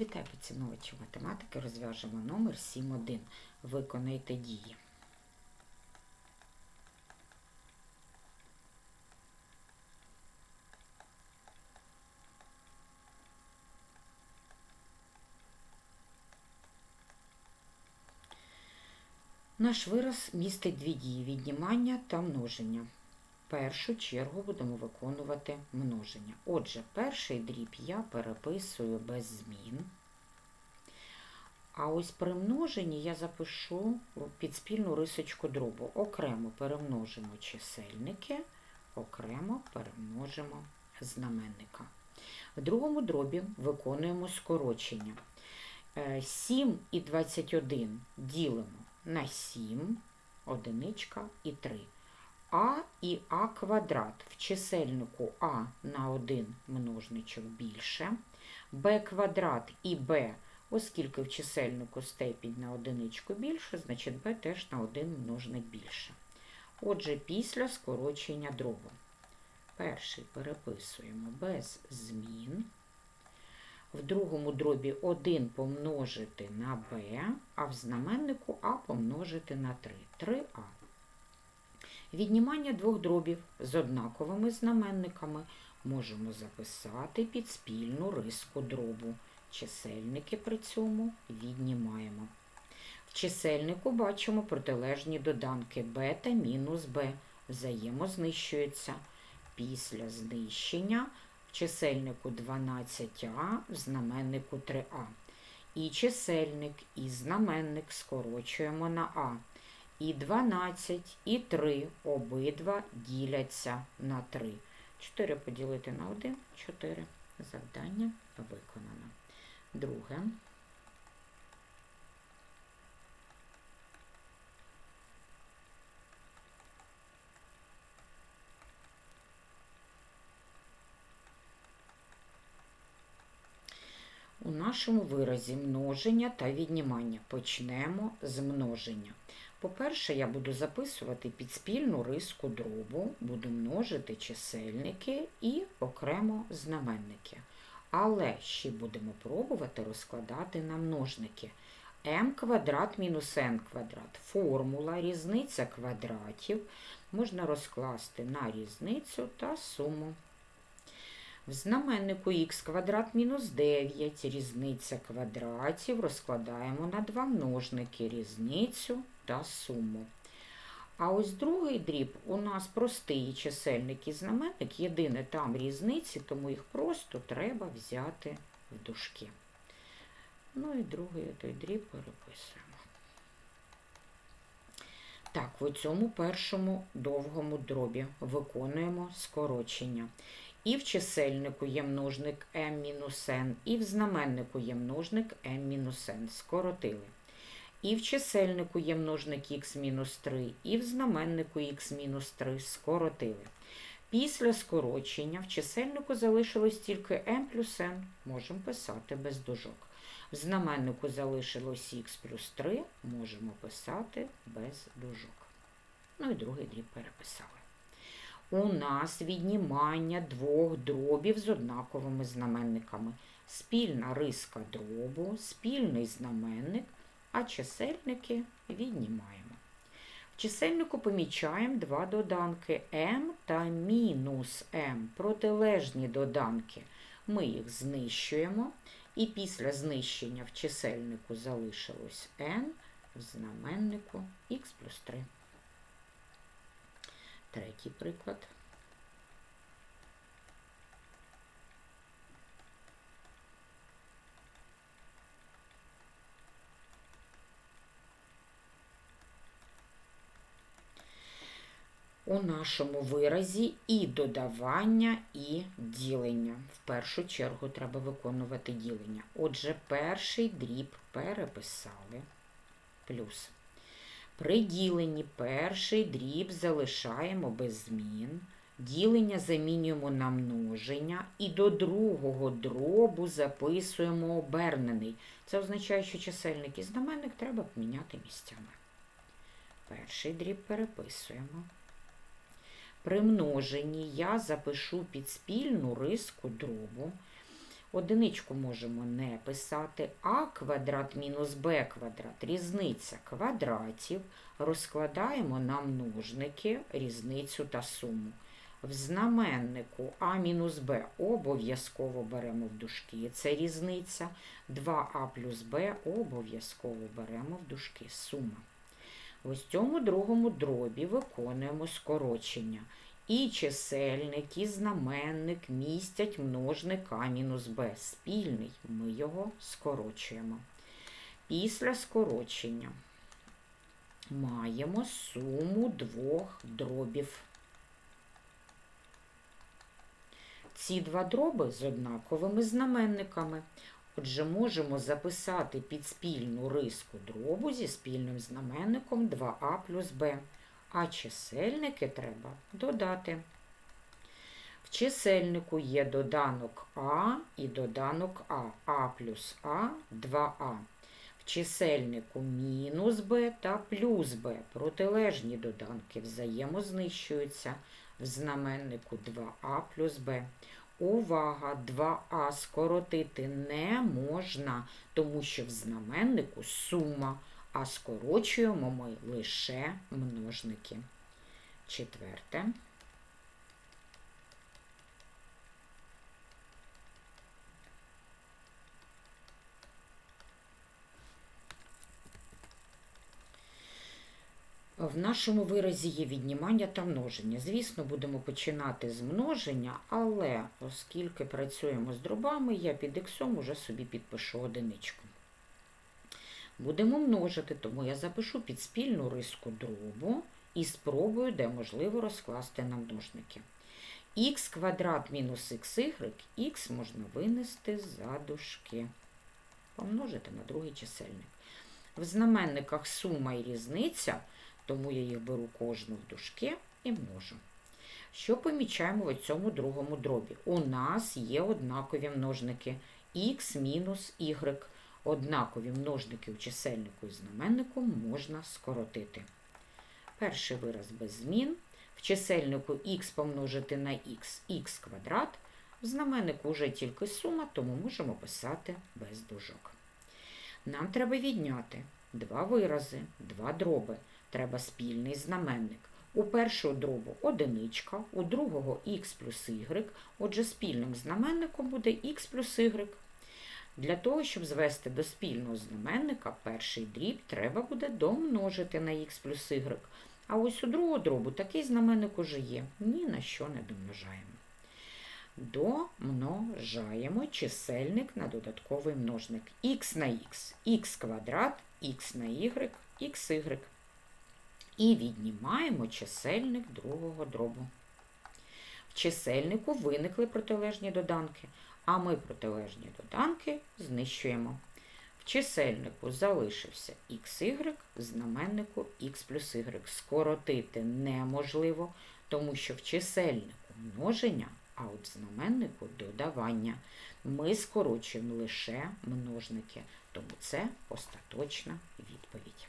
Вітаю поціновувачі математики. Розв'яжемо номер 7.1. Виконайте дії. Наш вираз містить дві дії віднімання та множення. Першу чергу будемо виконувати множення. Отже, перший дріб я переписую без змін. А ось при множенні я запишу під спільну рисочку дробу. Окремо перемножимо чисельники, окремо перемножимо знаменника. В другому дробі виконуємо скорочення. Е, 7 і 21 ділимо на 7, одиничка і 3. А і А квадрат в чисельнику А на 1 множничок більше, Б квадрат і Б, оскільки в чисельнику степінь на одиничку більше, значить Б теж на 1 множник більше. Отже, після скорочення дробу. Перший переписуємо без змін. В другому дробі 1 помножити на b, а в знаменнику а помножити на 3. 3а. Віднімання двох дробів з однаковими знаменниками можемо записати під спільну риску дробу. Чисельники при цьому віднімаємо. В чисельнику бачимо протилежні доданки b та мінус b. Взаємознищуються. Після знищення в чисельнику 12а, в знаменнику 3а. І чисельник, і знаменник скорочуємо на а. І 12, і 3 обидва діляться на 3. 4 поділити на 1, 4. Завдання виконано. Друге. У нашому виразі множення та віднімання. Почнемо з множення. По-перше, я буду записувати під спільну риску дробу, буду множити чисельники і окремо знаменники. Але ще будемо пробувати розкладати на множники. m квадрат мінус n квадрат. Формула різниця квадратів можна розкласти на різницю та суму. В знаменнику х квадрат мінус 9, різниця квадратів розкладаємо на два множники, різницю та суму. А ось другий дріб у нас простий чисельник і знаменник, єдине там різниці, тому їх просто треба взяти в дужки. Ну і другий той дріб переписуємо. Так, в цьому першому довгому дробі виконуємо скорочення. І в чисельнику є множник m-n, і в знаменнику є множник m-n. Скоротили. І в чисельнику є множник х-3, і в знаменнику х-3 скоротили. Після скорочення в чисельнику залишилось тільки m плюс n, можемо писати без дужок. В знаменнику залишилось х плюс 3, можемо писати без дужок. Ну і другий дріб переписали у нас віднімання двох дробів з однаковими знаменниками. Спільна риска дробу, спільний знаменник, а чисельники віднімаємо. В чисельнику помічаємо два доданки m та мінус m, протилежні доданки. Ми їх знищуємо, і після знищення в чисельнику залишилось n, в знаменнику х плюс 3. Третій приклад. У нашому виразі і додавання, і ділення. В першу чергу треба виконувати ділення. Отже, перший дріб переписали плюс. При діленні перший дріб залишаємо без змін. Ділення замінюємо на множення і до другого дробу записуємо обернений. Це означає, що чисельник і знаменник треба поміняти місцями. Перший дріб переписуємо. При множенні я запишу під спільну риску дробу. Одиничку можемо не писати. А квадрат мінус Б квадрат. Різниця квадратів. Розкладаємо на множники різницю та суму. В знаменнику А мінус Б обов'язково беремо в дужки. Це різниця. 2а плюс Б обов'язково беремо в дужки. Сума. Ось в цьому другому дробі виконуємо скорочення. І чисельник, і знаменник містять множник А мінус Б. Спільний. Ми його скорочуємо. Після скорочення маємо суму двох дробів. Ці два дроби з однаковими знаменниками. Отже, можемо записати під спільну риску дробу зі спільним знаменником 2а плюс b, а чисельники треба додати. В чисельнику є доданок А і доданок А. А плюс А 2а. В чисельнику мінус Б та плюс Б. Протилежні доданки взаємознищуються. В знаменнику 2а плюс Б. Увага, 2а скоротити не можна, тому що в знаменнику сума, а скорочуємо ми лише множники. Четверте. В нашому виразі є віднімання та множення. Звісно, будемо починати з множення, але оскільки працюємо з дробами, я під іксом уже собі підпишу одиничку. Будемо множити, тому я запишу під спільну риску дробу і спробую, де можливо, розкласти на множники. х квадрат мінус xy, х можна винести за дужки. Помножити на другий чисельник. В знаменниках сума і різниця – тому я їх беру кожну в дужки і множу. Що помічаємо в цьому другому дробі? У нас є однакові множники х мінус y. Однакові множники у чисельнику і знаменнику можна скоротити. Перший вираз без змін. В чисельнику х помножити на х х квадрат. В знаменнику вже тільки сума, тому можемо писати без дужок. Нам треба відняти два вирази, два дроби треба спільний знаменник. У першого дробу одиничка, у другого х плюс y, отже, спільним знаменником буде х плюс y. Для того, щоб звести до спільного знаменника, перший дріб треба буде домножити на х плюс y. А ось у другого дробу такий знаменник уже є. Ні на що не домножаємо. Домножаємо чисельник на додатковий множник. х на х, х квадрат, х на y, xy. І віднімаємо чисельник другого дробу. В чисельнику виникли протилежні доданки, а ми протилежні доданки знищуємо. В чисельнику залишився xy, в знаменнику х плюс y. Скоротити неможливо, тому що в чисельнику множення, а от в знаменнику додавання. Ми скорочуємо лише множники, тому це остаточна відповідь.